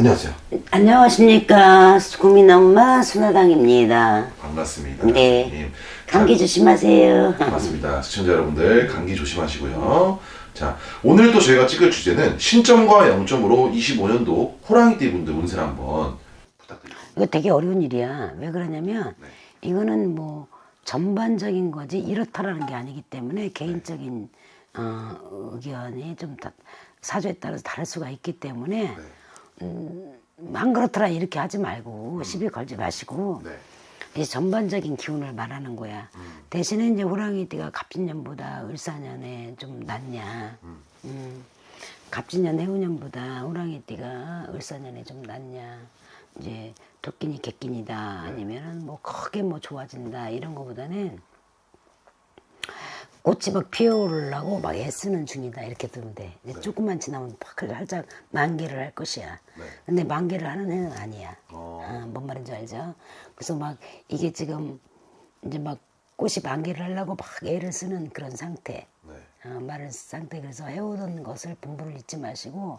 안녕하세요. 안녕하십니까. 국민 엄마 순화당입니다. 반갑습니다. 네. 선생님. 감기 자, 조심하세요. 맞습니다. 시청자 여러분들 감기 조심하시고요. 자, 오늘도 저희가 찍을 주제는 신점과 0점으로 25년도 호랑이띠 분들 운세를 한번 부탁드립니다. 이거 되게 어려운 일이야. 왜 그러냐면 네. 이거는 뭐 전반적인 거지 이렇다라는 게 아니기 때문에 개인적인 어, 의견이 좀 다, 사주에 따라서 다를 수가 있기 때문에 음, 안 그렇더라 이렇게 하지 말고 시비 걸지 마시고 네. 이제 전반적인 기운을 말하는 거야. 대신에 이제 호랑이띠가 갑진년보다 을사년에 좀 낫냐. 음. 갑진년 해운년보다 호랑이띠가 을사년에 좀 낫냐. 이제 도끼니 객끼니다 아니면은 뭐 크게 뭐 좋아진다 이런 거보다는 꽃이 막 피어오르려고 막 애쓰는 중이다 이렇게 들으면 돼. 이제 조금만 지나면 팍 살짝 만개를 할 것이야. 네. 근데 만개를 하는 해는 아니야. 어. 어, 뭔 말인지 알죠? 그래서 막 이게 지금 이제 막 꽃이 만개를 하려고 막 애를 쓰는 그런 상태. 네. 어, 마른 상태 그래서 해오던 것을 본부를 잊지 마시고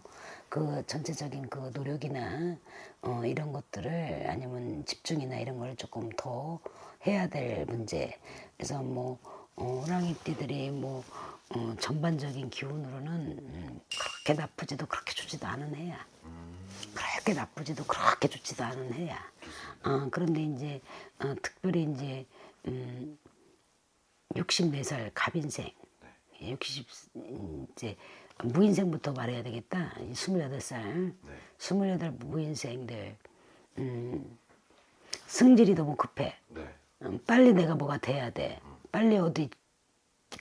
그 전체적인 그 노력이나 어, 이런 것들을 아니면 집중이나 이런 걸 조금 더 해야 될 문제. 그래서 뭐 어, 호랑이 띠들이 뭐 어, 전반적인 기운으로는 음, 그렇게 나쁘지도 그렇게 좋지도 않은 해야. 그렇게 나쁘지도 그렇게 좋지도 않은 해야. 어, 그런데 이제 어, 특별히 이제 음, 64살 갑인생, 60 이제 무인생부터 말해야 되겠다. 28살, 28 무인생들 음, 승질이 너무 급해. 네. 음, 빨리 내가 뭐가 돼야 돼. 빨리 어디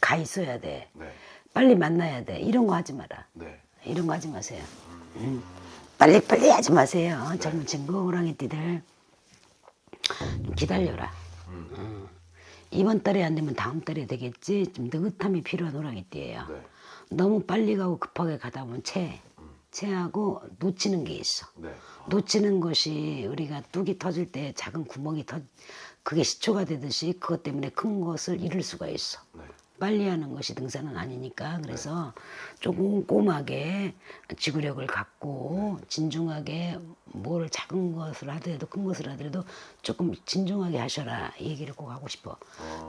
가 있어야 돼. 네. 빨리 만나야 돼. 이런 거 하지 마라. 네. 이런 거 하지 마세요. 음. 빨리 빨리 하지 마세요. 젊은 친구 호랑이띠들 좀 기다려라. 어. 이번 달에 안 되면 다음 달에 되겠지. 좀 느긋함이 필요한 호랑이띠예요. 네. 너무 빨리 가고 급하게 가다 보면 채, 채하고 놓치는 게 있어. 네. 놓치는 것이 우리가 뚝이 터질 때 작은 구멍이 터, 그게 시초가 되듯이 그것 때문에 큰 것을 잃을 수가 있어. 네. 빨리 하는 것이 등산은 아니니까. 그래서 조금 꼼꼼하게 지구력을 갖고 진중하게 뭘 작은 것을 하더라도 큰 것을 하더라도 조금 진중하게 하셔라 이 얘기를 꼭 하고 싶어.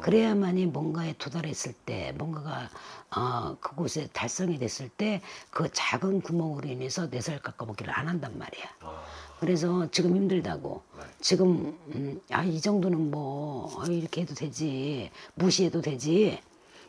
그래야만이 뭔가에 도달했을 때 뭔가가 어, 그곳에 달성이 됐을 때 그 작은 구멍으로 인해서 내살 깎아먹기를 안 한단 말이야. 아, 그래서 지금 힘들다고. 지금 음, 아이 정도는 뭐 어, 이렇게 해도 되지. 무시해도 되지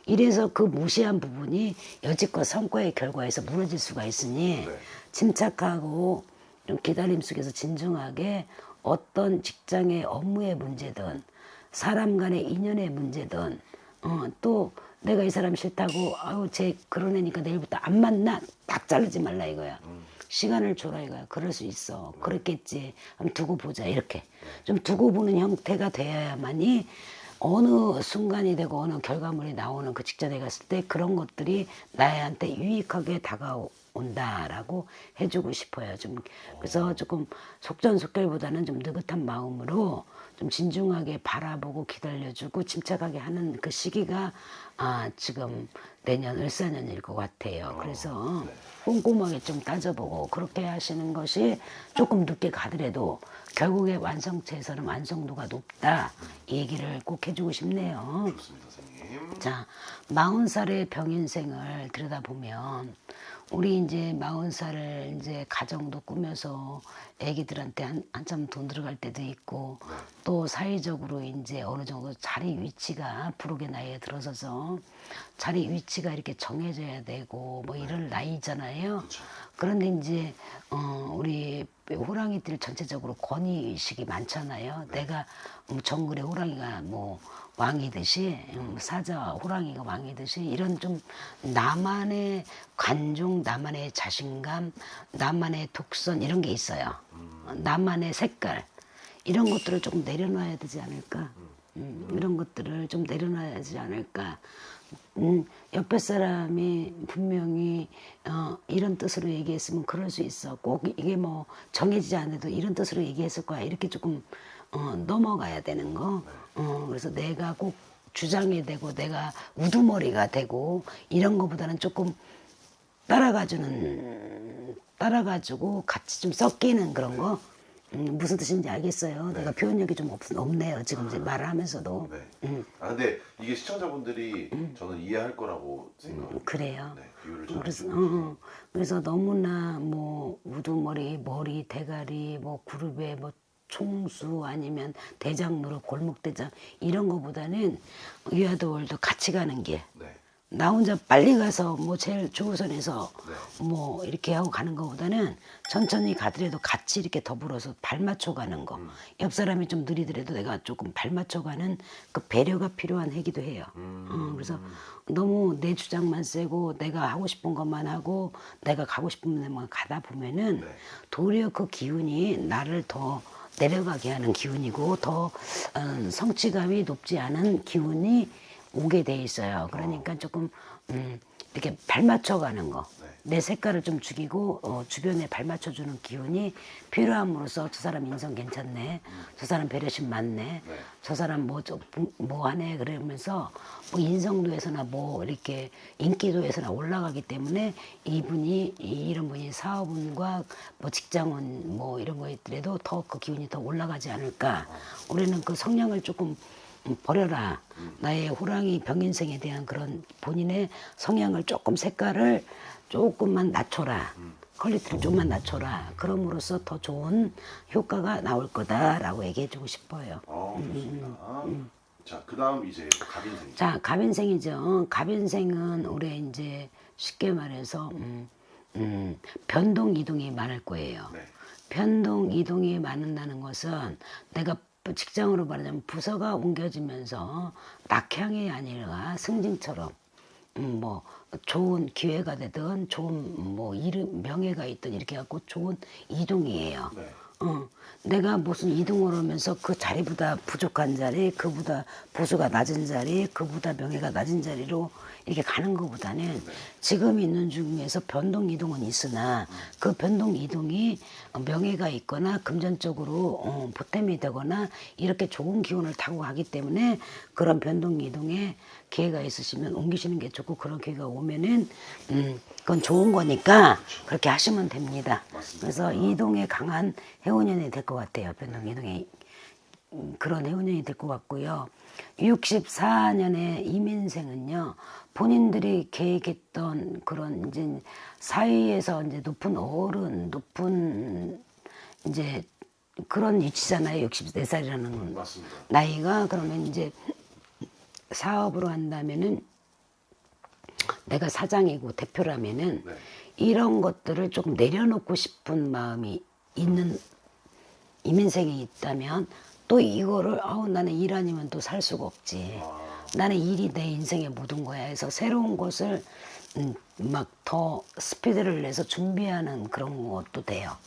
이래서 그 무시한 부분이 여지껏 성과의 결과에서 무너질 수가 있으니 네. 침착하고 좀 기다림 속에서 진중하게 어떤 직장의 업무의 문제든 사람 간의 인연의 문제든 어, 또 내가 이 사람 싫다고 아유 쟤 그런 애니까 내일부터 안 만나. 딱 자르지 말라 이거야. 시간을 줘라 이거야. 그럴 수 있어. 그렇겠지. 그럼 두고 보자. 이렇게. 좀 두고 보는 형태가 되어야만이 어느 순간이 되고 어느 결과물이 나오는 그 직전에 갔을 때 그런 것들이 나한테 유익하게 다가온다라고 해주고 싶어요. 좀 그래서 조금 속전속결보다는 좀 느긋한 마음으로 좀 진중하게 바라보고 기다려주고 침착하게 하는 그 시기가 아 지금 내년 을사년일 것 같아요. 그래서 꼼꼼하게 좀 따져보고 그렇게 하시는 것이 조금 늦게 가더라도 결국에 완성체에서는 완성도가 높다 이 얘기를 꼭 해주고 싶네요. 좋습니다, 선생님. 자, 마흔 살의 병인생을 들여다보면 우리 이제 마흔 살을 이제 가정도 꾸며서 애기들한테 한, 한참 돈 들어갈 때도 있고 또 사회적으로 이제 어느 정도 자리 위치가 부록의 나이에 들어서서 자리 위치가 이렇게 정해져야 되고 뭐 이럴 나이잖아요. 그런데 이제 어 우리 호랑이들 전체적으로 권위 의식이 많잖아요. 내가 뭐 정글의 호랑이가 뭐 왕이듯이 음, 사자 호랑이가 왕이듯이 이런 좀 나만의 관중, 나만의 자신감, 나만의 독선 이런 게 있어요. 나만의 색깔 이런 것들을 조금 내려놔야 되지 않을까? 음, 이런 것들을 좀 내려놔야 되지 않을까? 음, 옆에 사람이 분명히 어, 이런 뜻으로 얘기했으면 그럴 수 있어. 꼭 이게 뭐 정해지지 않아도 이런 뜻으로 얘기했을 거야. 이렇게 조금 어, 넘어가야 되는 거. 어, 그래서 내가 꼭 주장이 되고 내가 우두머리가 되고 이런 거보다는 조금 따라가주는 음, 따라가지고 같이 좀 섞이는 그런 거 음, 무슨 뜻인지 알겠어요. 내가 표현력이 좀 없, 없네요. 지금 이제 말을 하면서도 네. 아 근데 이게 시청자분들이 저는 이해할 거라고 생각합니다. 음, 그래요. 네, 좀 그래서 해주세요. 어, 그래서 너무나 뭐 우두머리, 머리, 대가리, 뭐 그룹에 뭐 총수 아니면 대장 노릇, 골목 대장 이런 거보다는 위아더월드 같이 가는 길. 네. 나 혼자 빨리 가서 뭐 제일 조우선에서 네. 뭐 이렇게 하고 가는 것보다는 천천히 가더라도 같이 이렇게 더불어서 발 맞춰 가는 거. 옆 사람이 좀 느리더라도 내가 조금 발 맞춰 가는 그 배려가 필요한 해기도 해요. 어, 그래서 너무 내 주장만 세고 내가 하고 싶은 것만 하고 내가 가고 싶은 데만 가다 보면은 네. 도리어 그 기운이 나를 더 내려가게 하는 기운이고 더 음, 성취감이 높지 않은 기운이 오게 돼 있어요. 그러니까 조금 음, 이렇게 발맞춰 가는 거. 네. 내 색깔을 좀 죽이고 어, 주변에 발맞춰주는 기운이 필요함으로써 저 사람 인성 괜찮네, 저 사람 배려심 많네, 네. 저 사람 뭐, 저, 뭐 하네 그러면서 뭐 인성도에서나 뭐 이렇게 인기도에서나 올라가기 때문에 이분이 이- 이런 분이 사업운과 뭐 직장운 뭐 이런 거 있더라도 더 그 기운이 더 올라가지 않을까. 우리는 그 성향을 조금 음, 버려라. 나의 호랑이 병인생에 대한 그런 본인의 성향을 조금 색깔을 조금만 낮춰라. 퀄리티를 좀만 낮춰라. 그럼으로써 더 좋은 효과가 나올 거다라고 얘기해주고 싶어요. 어, 좋습니다. 자, 그 다음 이제 갑인생. 자, 갑인생이죠. 갑인생은 올해 이제 쉽게 말해서 음, 음, 변동 이동이 많을 거예요. 네. 변동 이동이 많은다는 것은 내가 직장으로 말하자면 부서가 옮겨지면서 낙향이 아니라 승진처럼 음, 뭐 좋은 기회가 되든 좋은 뭐 이름 명예가 있든 이렇게 갖고 좋은 이동이에요. 네. 어, 내가 무슨 이동을 하면서 그 자리보다 부족한 자리, 그보다 보수가 낮은 자리, 그보다 명예가 낮은 자리로 이렇게 가는 것보다는 지금 있는 중에서 변동 이동은 있으나 그 변동 이동이 명예가 있거나 금전적으로 어, 보탬이 되거나 이렇게 좋은 기운을 타고 가기 때문에 그런 변동 이동에 기회가 있으시면 옮기시는 게 좋고 그런 기회가 오면은 음, 그건 좋은 거니까 그렇게 하시면 됩니다. 그래서 이동에 강한 해운년이 될 것 같아요. 변동 이동에 음, 그런 해운년이 될 것 같고요. 64년의 이민생은요, 본인들이 계획했던 그런 이제 사회에서 이제 높은 어른, 높은 이제 그런 위치잖아요. 64살이라는 맞습니다. 나이가 그러면 이제 사업으로 한다면은 내가 사장이고 대표라면은 네. 이런 것들을 조금 내려놓고 싶은 마음이 있는 이민생이 있다면 또 이거를 아우 나는 일 아니면 또 살 수가 없지. 나는 일이 내 인생의 모든 거야 해서 새로운 것을 음, 막더 스피드를 내서 준비하는 그런 것도 돼요.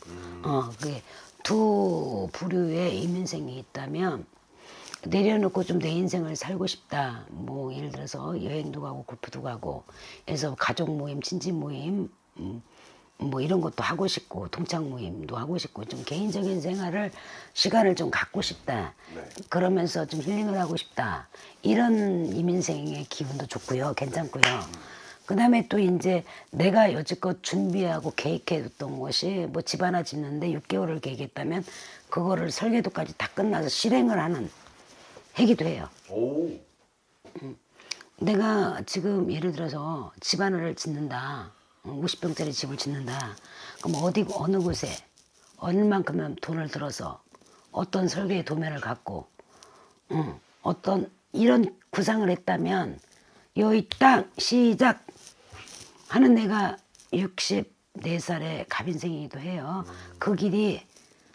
어, 그게 두 부류의 이민생이 있다면 내려놓고 좀 내 인생을 살고 싶다. 뭐 예를 들어서 여행도 가고 골프도 가고 해서 가족 모임, 친지 모임 음, 뭐 이런 것도 하고 싶고 동창 모임도 하고 싶고 좀 개인적인 생활을 시간을 좀 갖고 싶다. 네. 그러면서 좀 힐링을 하고 싶다. 이런 이민생의 기분도 좋고요. 괜찮고요. 그다음에 또 이제 내가 여지껏 준비하고 계획해뒀던 것이 뭐 집 하나 짓는데 6개월을 계획했다면 그거를 설계도까지 다 끝나서 실행을 하는 해기도 해요. 오. 내가 지금 예를 들어서 집 하나를 짓는다. 50평짜리 집을 짓는다. 그럼 어디 어느 곳에 얼만큼 돈을 들어서 어떤 설계의 도면을 갖고 응, 어떤 이런 구상을 했다면 여기 딱 시작 하는 내가 64살의 갑인생이기도 해요. 그 길이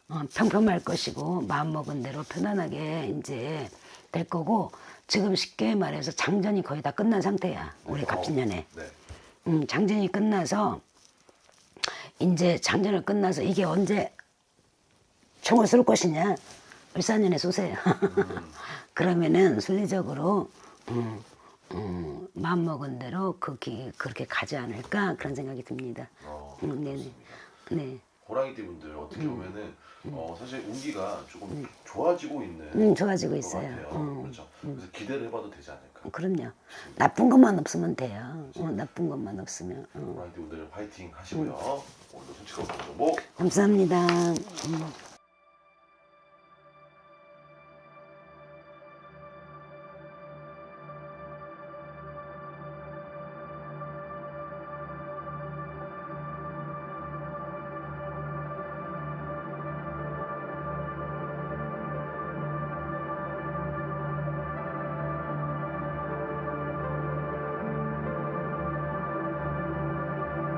어, 평평할 것이고 마음먹은 대로 편안하게 이제 될 거고 지금 쉽게 말해서 장전이 거의 다 끝난 상태야. 우리 갑진년에. 네. 음, 장전이 끝나서 이제 장전을 끝나서 이게 언제 총을 쏠 것이냐 을사년에 쏘세요. 그러면은 순리적으로 음, 음, 마음 먹은 대로 그 기, 그렇게 가지 않을까 그런 생각이 듭니다. 어, 음, 네네. 네. 호랑이띠 분들 어떻게 보면은 어, 사실 운기가 조금 좋아지고 있는 음, 좋아지고 것 있어요. 같아요. 음. 그렇죠. 그래서 기대를 해봐도 되지 않을까. 그럼요. 나쁜 것만 없으면 돼요. 어, 나쁜 것만 없으면. 어. 호랑이띠 분들 파이팅 하시고요. 오늘도 솔직하고 정보 감사합니다. 음.